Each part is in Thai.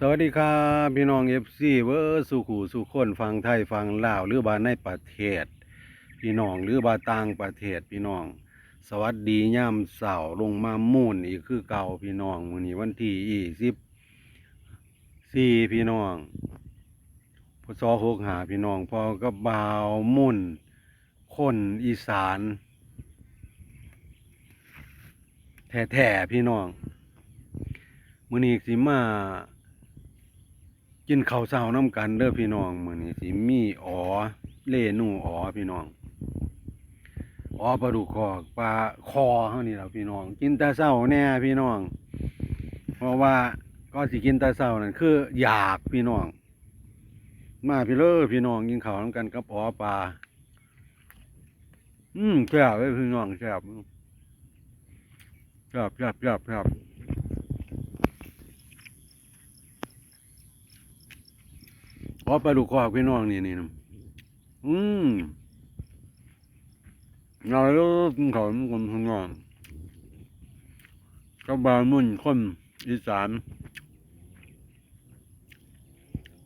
สวัสดีครับพี่น้องเอฟซีเวอร์สุขูสุขคนฟังไทยฟังลาวหรือบาในประเทศ พี่น้องหรือบาต่างประเทศพี่น้อง สวัสดีย่ามเสาร์ลงมามุ่นอีกคือเก่าพี่น้องมื้อนี้วันที่ยี่สิบสี่พี่น้องพศหกหาพี่น้องพอก็บ่าวมุ่นคนอีสานแท้ๆพี่น้องมื้อนี้สิมา กินข้าวเช้าน้ำกันเด้อพี่น้องมื้อนี้สิมีอ๋อเล่นูอ๋อพี่น้องอ๋อปลาดุกคอกปลาคอเฮานี่ล่ะพี่น้อง กินแต่เช้าแน่พี่น้อง เพราะว่าก็สิกินแต่เช้านั่นคือ อยากพี่น้อง มาพี่เด้อพี่น้องกินข้าวน้ำกันกับอ๋อปลาอืมแซ่บเลยพี่น้องแซ่บแซ่บแซ่บแซ่บแซ่บ พอปลาดุกคอกพี่น้องนี่นี่นะอืมเราเลิกกินข้าวมันคนทำงานกับานมุ่นคนอีสาน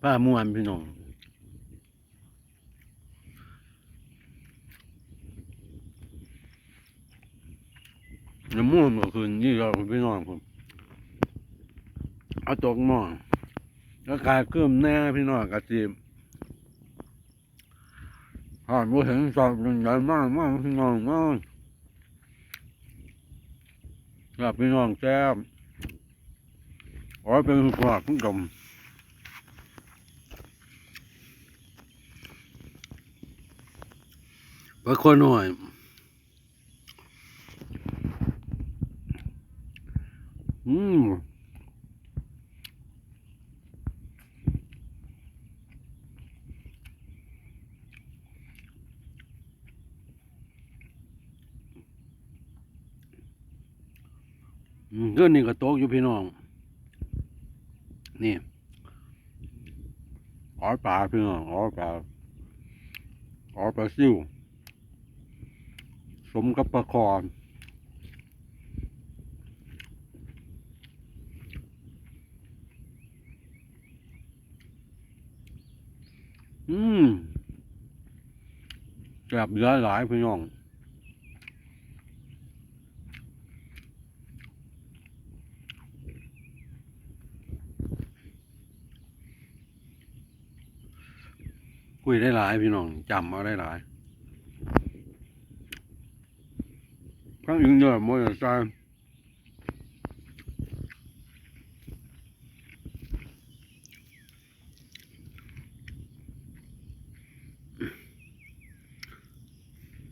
ป้ามวนพี่น้องน้ำม่วนก็คือนี่เราพี่น้องผมเอาตกหม้อ ก็กลายเพิ่มแน่พี่น้องกระจีบหากว่เห็นสอบหนึ่งใหญ่มากมากพี่น้องมากครับพี่น้องแซ่บขอเป็นฝากคุณกมไปคนหน่อย อืม อืม เรื่องนี้ก็ต๊ะอยู่พี่น้อง นี่อ๋อปลาพี่น้องอ๋อปลาอ๋อปลาซิวสมกับปลาคอนอืมแซ่บเยอะหลายพี่น้อง คุยได้หลายพี่น้องจำเอาได้หลายข้างอื่นเยอะมอเตอร์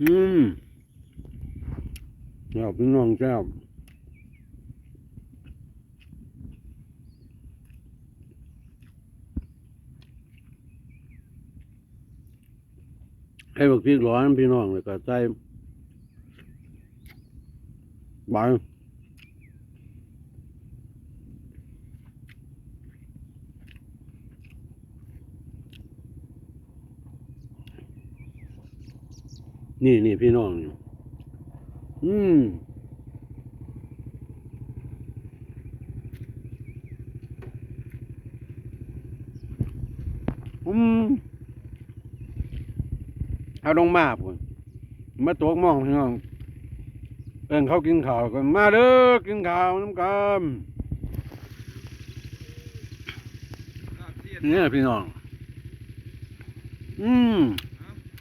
อืมแซ่บพี่น้องแซ่บ ให้บักพริกร้อนพี่น้องแล้วก็ใส่ใบนี่นี่พี่น้อง อืมอืมเอาลงมาพุ่นมาตวกหมองพี่น้องเอินเขากินข้าวกันมาเด้อกินข้าวน้ำกันเนี่ยพี่น้อง อืม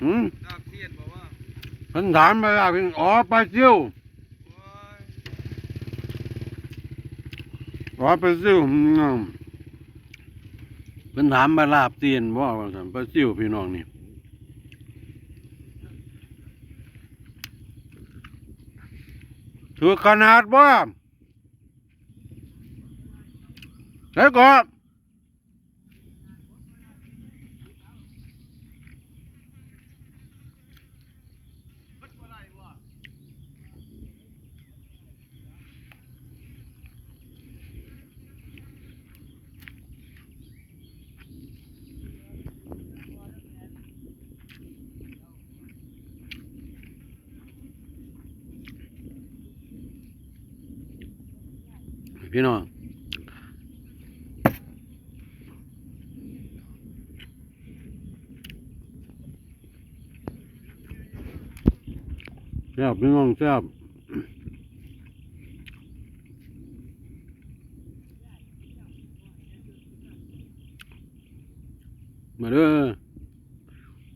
อืมดาบเทียนบอกว่าเพิ่นถามไปว่าเป็นอ๋อปลาซิวโอ้ยอ๋อปลาซิวอืมเพิ่นถามมาลาบเตียนบ่ว่าซั่นปลาซิวพี่น้องนี่ ถือขนาดบ่าแล้วก็ พี่น้องแซ่บพี่น้องแซ่บมาเด้อ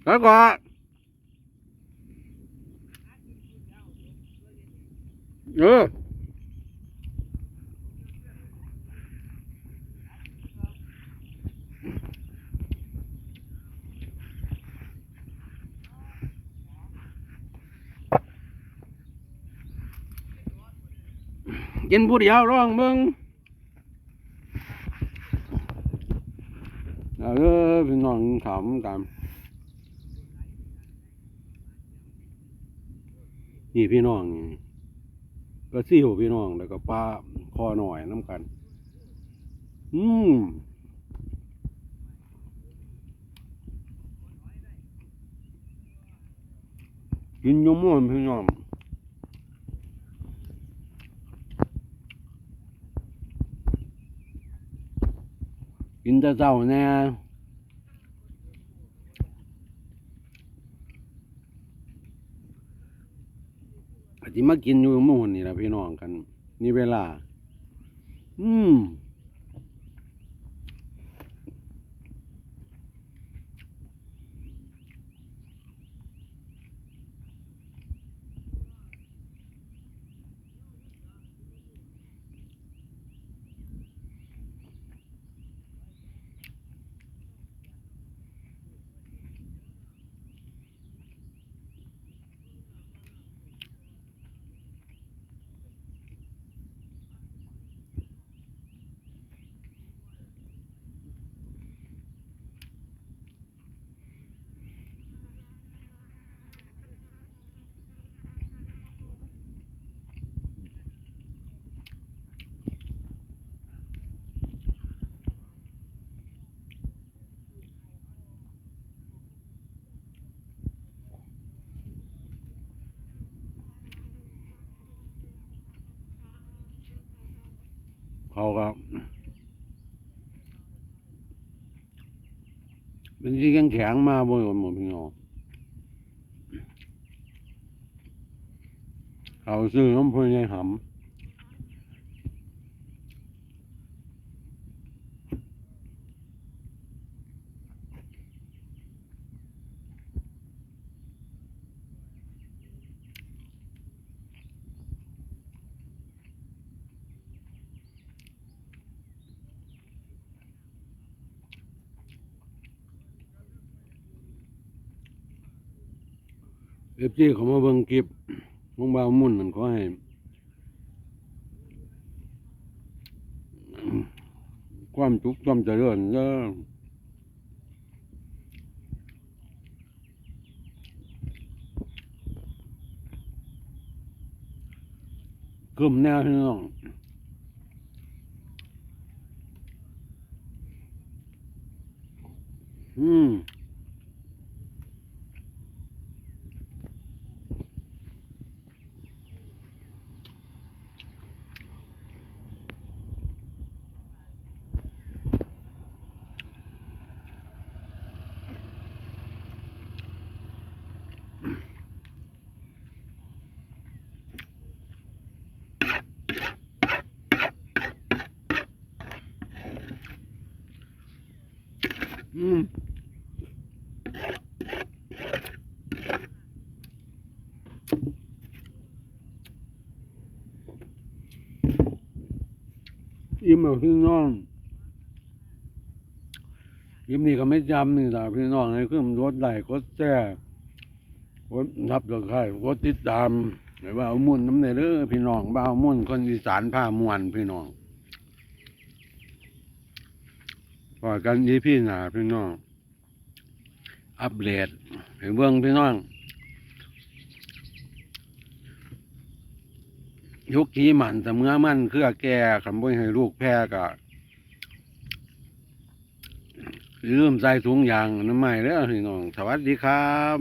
แล้วก็เออ กินผู้เดียวร้องเบิ่งเออพี่น้องถามกันนี่พี่น้องก็ซี่หัวพี่น้องแล้วก็ปลาคอหน่อยน้ำกัน อืมกินยมม่วนพี่น้อง กินแต่เจ้าแน่อาจจะมากินอยู่หมู่นี่ละพี่น้องกัน นี่เวลา อืม เขาก็เป็นที่แข็งแข็งมาบ่อยหมดพี่น้องเขาซื้อน้ำพุยายหำ เอฟซีเขามาเบิ่งคลิปของบ่าวมุ่นนั่นขอให้ความทุกข์ความเจริญเด้อกลุ่มแนวพี่น้องอืม อืมอิ่มเอาพี่น้องอิ่มนี่ก็ไม่จำนี่ล่ะพี่น้องให้ขึ้นรถได้กดแจ้กดนับตะไคร้กดติดตามหรือว่าเอามุ่นน้ำในเด้อพี่น้องบ้าวมุ่นคนอีสานผ้ามวนพี่น้อง พอกันยีพี่หนาพี่น้อง อัปเดตให้เบิ่งพี่น้องยุคที่มันแต่เมื่อมันเครือแก่คำบ่ให้ลูกแพ้ก็ลืมใส่ถุงยางน้ำใหม่เด้อพี่น้อง สวัสดีครับ